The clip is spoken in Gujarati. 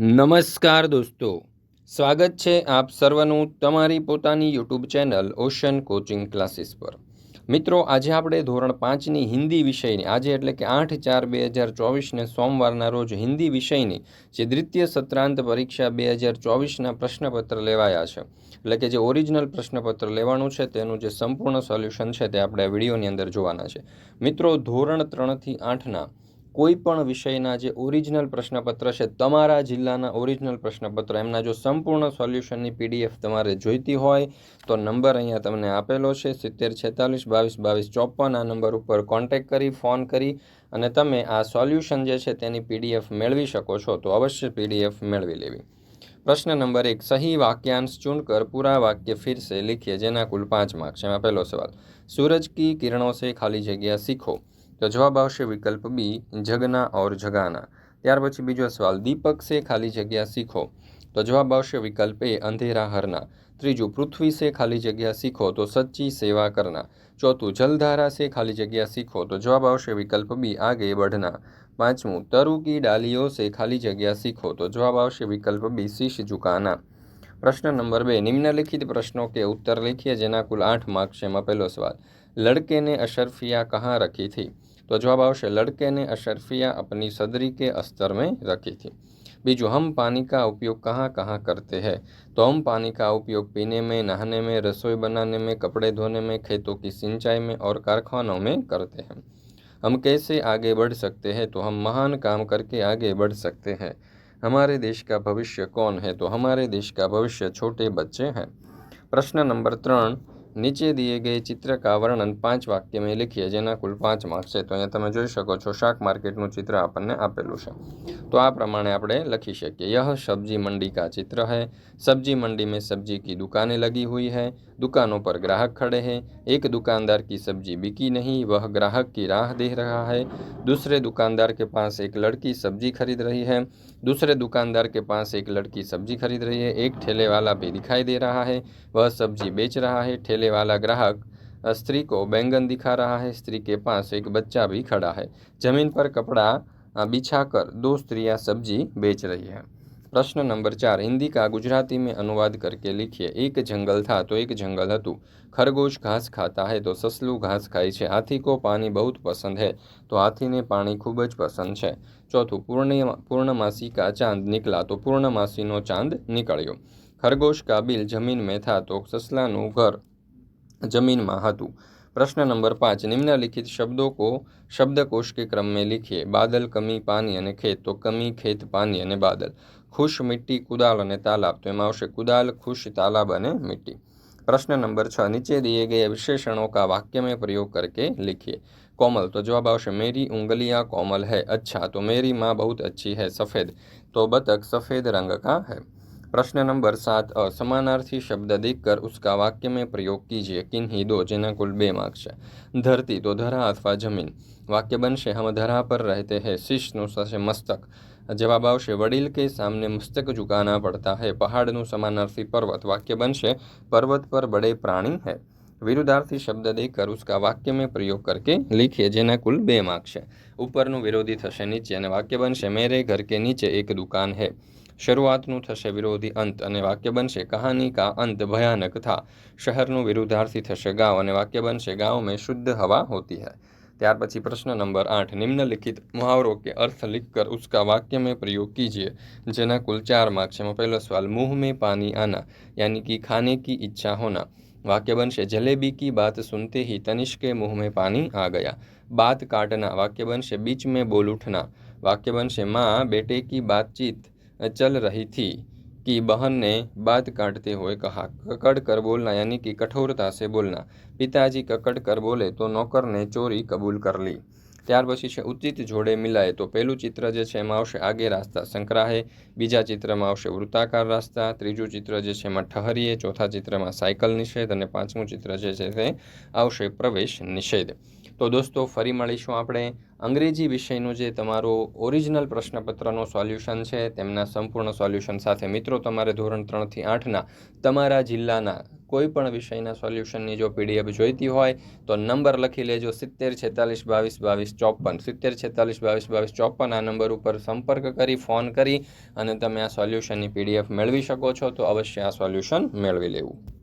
નમસ્કાર દોસ્તો. સ્વાગત છે આપ સર્વનું તમારી પોતાની YouTube channel ocean coaching classes પર. મિત્રો, આજે આપણે ધોરણ પાંચની હિન્દી વિષયની, આજે એટલે કે આઠ ચાર બે હજાર ચોવીસને સોમવારના રોજ હિન્દી વિષયની જે દ્વિતીય સત્રાંત પરીક્ષા બે હજાર ચોવીસના પ્રશ્નપત્ર લેવાયા છે, એટલે કે જે ઓરિજિનલ પ્રશ્નપત્ર લેવાનું છે, તેનું જે સંપૂર્ણ સોલ્યુશન છે તે આપણે વિડીયોની અંદર જોવાના છે. મિત્રો, ધોરણ ત્રણથી આઠના કોઈપણ વિષયના જે ઓરિજિનલ પ્રશ્નપત્ર છે, તમારા જિલ્લાના ઓરિજિનલ પ્રશ્નપત્ર, એમના જો સંપૂર્ણ સોલ્યુશનની પીડીએફ તમારે જોઈતી હોય, તો નંબર અહીંયા તમને આપેલો છે, સિત્તેર છેતાલીસ, બાવીસ બાવીસ, ચોપન, આ નંબર ઉપર કોન્ટેક કરી ફોન કરી, અને તમે આ સોલ્યુશન જે છે, તેની પીડીએફ મેળવી શકો છો, તો અવશ્ય પીડીએફ મેળવી લેવી. પ્રશ્ન નંબર એક, સહી વાક્યાંશ ચૂનકર પૂરા વાક્ય ફિરસે, લીખીએ, જેના કુલ પાંચ માર્ક છે, એમાં પહેલો સવાલ, સૂરજ કી કિરણો સે ખાલી જગ્યા શીખો? તો જવાબ આવશે વિકલ્પ બી, જગના ઓર જગાના. ત્યાર પછી બીજો સવાલ, દીપક સે ખાલી જગ્યા શીખો? તો જવાબ આવશે વિકલ્પ એ, અંધેરા હરના. ત્રીજું, પૃથ્વી સે ખાલી જગ્યા શીખો? તો સચ્ચી સેવા કરના. ચોથું, જલધારા સે ખાલી જગ્યા શીખો? તો જવાબ આવશે વિકલ્પ બી, આગે બઢના. પાંચમું, તરુ કી ડાલીઓ સે ખાલી જગ્યા શીખો? તો જવાબ આવશે વિકલ્પ બી, શીશ ઝુકાના. પ્રશ્ન નંબર બે, નિમ્નલિખિત પ્રશ્નો કે ઉત્તર લખીએ જેના કુલ આઠ માર્ક્સ એમાં પહેલો સવાલ. लड़के ने अशरफिया कहाँ रखी थी? तो जवाब आवश्य लड़के ने अशरफिया अपनी सदरी के अस्तर में रखी थी। बीजू, हम पानी का उपयोग कहाँ कहाँ करते हैं? तो हम पानी का उपयोग पीने में, नहाने में, रसोई बनाने में, कपड़े धोने में, खेतों की सिंचाई में और कारखानों में करते हैं। हम कैसे आगे बढ़ सकते हैं? तो हम महान काम करके आगे बढ़ सकते हैं। हमारे देश का भविष्य कौन है? तो हमारे देश का भविष्य छोटे बच्चे हैं। प्रश्न नंबर त्रण नीचे दिए गए चित्र का वर्णन पाँच વાક્ય में લખીએ જેના કુલ પાંચ માર્ક્સ છે. તો અહીંયા તમે જોઈ શકો છો, શાક चित्र अपन ने આપેલું છે. तो आ प्रमाण आप लखी सकी यह सब्ज़ी मंडी का चित्र है सब्ज़ी मंडी में सब्ज़ी की दुकानें लगी हुई है दुकानों पर ग्राहक खड़े हैं एक दुकानदार की सब्ज़ी बिकी नहीं वह ग्राहक की राह देख रहा है दूसरे दुकानदार के पास एक लड़की सब्ज़ी खरीद रही है दूसरे दुकानदार के पास एक लड़की सब्ज़ी खरीद रही है एक ठेले वाला भी दिखाई दे रहा है वह सब्ज़ी बेच रहा है ठेले लेने वाला ग्राहक स्त्री को बैंगन दिखा रहा है। स्त्री के पास एक बच्चा भी खड़ा है। जमीन पर कपड़ा बिछाकर दो स्त्रियां सब्जी बेच रही है। પ્રશ્ન નંબર ચાર હિન્દી કા ગુજરાતી મેં અનુવાદ કરકે લિખીએ એક જંગલ થા તો એક જંગલ હતું ખરગોશ ઘાસ ખાતા હૈ તો સસલું ઘાસ ખાય છે હાથી કો પાણી બહુત પસંદ હૈ તો હાથીને પાણી ખૂબ જ પસંદ છે ચોથું પૂર્ણિમા પૂર્ણમાસી કા ચાંદ નીકળા તો પૂર્ણમાસીનો ચાંદ નીકળ્યો ખરગોશ કા બિલ જમીન મેં થા તો સસલાનું ઘર જમીનમાં હતું प्रश्न नंबर पाँच निम्नलिखित शब्दों को शब्दकोश के क्रम में लिखिए बादल कमी पानी અને ખેત તો કમી ખેત પાણી અને બાદલ ખુશ મિટ્ટી કુદાલ અને તાલાબ તો એમાં આવશે કુદાલ ખુશ તાલાબ અને मिट्टी प्रश्न नंबर छः नीचे दिए गए विशेषणों का वाक्य में प्रयोग करके लिखिए कोमल तो जवाब आवश्य मेरी उंगलियां कोमल है अच्छा तो मेरी माँ बहुत अच्छी है सफ़ेद तो बतख सफ़ेद रंग का है प्रश्न नंबर सात, असमानार्थी शब्द देख कर उसका वाक्य में प्रयोग कीजिए। किन ही दो, जिन्हें कुल बे है। धरती तो धरा अथवा ज़मीन। वाक्य बनशे हम धरा पर रहते हैं। शिष्यु सशे मस्तक। जवाब आवश्य वडिल के सामने मस्तक झुकाना पड़ता है। पहाड़ नु समानार्थी पर्वत। वाक्य बनशे पर्वत पर बड़े प्राणी है। विरुद्धार्थी शब्द देकर उसका वाक्य में प्रयोग करके लिखिए जेना कुल बे मार्क्स है। ऊपर नु विरोधी थे नीचे वाक्य बनशे मेरे घर के नीचे एक दुकान है। શરૂઆતનું થશે વિરોધી અંત અને વાક્ય બનશે કહાની કા અંત ભયાનક થા શહેરનું વિરુદ્ધાર્થી થશે ગાંવ અને વાક્ય બનશે ગાંવ મેં શુદ્ધ હવા હોતી है ત્યાર પછી પ્રશ્ન નંબર આઠ નિમ્નલિખિત मुहावरों के अर्थ लिखकर उसका वाक्य में प्रयोग कीजिए જેના કુલ ચાર માર્ક્સ છે એમાં પહેલો સવાલ मुंह में पानी आना यानी कि खाने की इच्छा होना वाक्य बनशे जलेबी की बात सुनते ही तनिष्क के मुंह में पानी आ गया बात काटना वाक्य बनशे बीच में बोल उठना वाक्य बनशे माँ बेटे की बातचीत चल रही थी कि बहन ने बात काटते हुए कहा ककड़ कर बोलना यानी कि कठोरता से बोलना पिताजी ककड़ कर बोले तो नौकर ने ચોરી કબૂલ કર લી ત્યાર પછી છે ઉચિત જોડે મિલાય તો પહેલું ચિત્ર જે છે એમાં આવશે આગે રાસ્તા સંકળાહે બીજા ચિત્રમાં આવશે વૃત્તાકાર રાસ્તા ત્રીજું ચિત્ર જે છે એમાં ઠહરીએ ચોથા ચિત્રમાં સાયકલ નિષેધ અને પાંચમું ચિત્ર જે છે તે આવશે પ્રવેશ નિષેધ તો દોસ્તો, ફરી મળીશું આપણે અંગ્રેજી વિષયનું જે તમારો ઓરિજિનલ પ્રશ્નપત્રનું સોલ્યુશન છે, તેમના સંપૂર્ણ સોલ્યુશન સાથે. મિત્રો, તમારે ધોરણ ત્રણથી આઠના તમારા જિલ્લાના કોઈ પણ વિષયના સોલ્યુશનની જો પીડીએફ જોઈતી હોય, તો નંબર લખી લેજો સિત્તેર છેતાલીસ બાવીસ બાવીસ ચોપન. સિત્તેર છેતાલીસ બાવીસ બાવીસ ચોપન આ નંબર ઉપર સંપર્ક કરી, ફોન કરી અને તમે આ સોલ્યુશનની પીડીએફ મેળવી શકો છો. તો અવશ્ય આ સોલ્યુશન મેળવી લેવું.